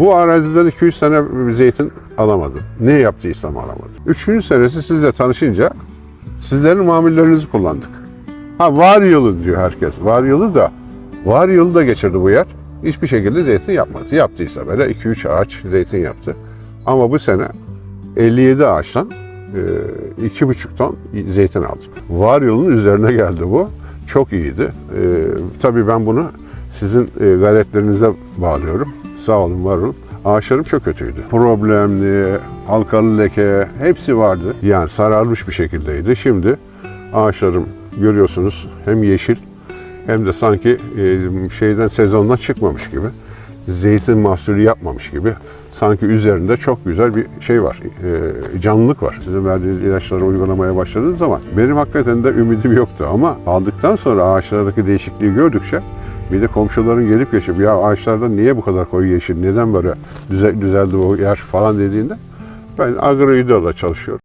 Bu araziden 200 sene zeytin alamadım. Ne yaptıysam alamadım. Üçüncü senesi sizle tanışınca sizlerin mamullerinizi kullandık. Ha var yılı diyor herkes. Var yılı da var yılı da geçirdi bu yer. Hiçbir şekilde zeytin yapmadı. Yaptıysa böyle 2-3 ağaç zeytin yaptı. Ama bu sene 57 ağaçtan e, iki buçuk ton zeytin aldım. Var yılın üzerine geldi bu. Çok iyiydi. E, tabii ben bunu sizin e, gayretlerinize bağlıyorum. Sağ olun, var olun. Ağaçlarım çok kötüydü. Problemli, halkalı leke hepsi vardı. Yani sararmış bir şekildeydi. Şimdi ağaçlarım görüyorsunuz hem yeşil hem de sanki e, şeyden sezondan çıkmamış gibi. Zeytin mahsulü yapmamış gibi. Sanki üzerinde çok güzel bir şey var. e, canlılık var. Sizin verdiğiniz ilaçları uygulamaya başladığım zaman benim hakikaten de ümidim yoktu ama aldıktan sonra ağaçlardaki değişikliği gördükçe bir de komşuların gelip geçip ya ağaçlarda niye bu kadar koyu yeşil, neden böyle düze- düzeldi o yer falan dediğinde ben agroideola çalışıyorum.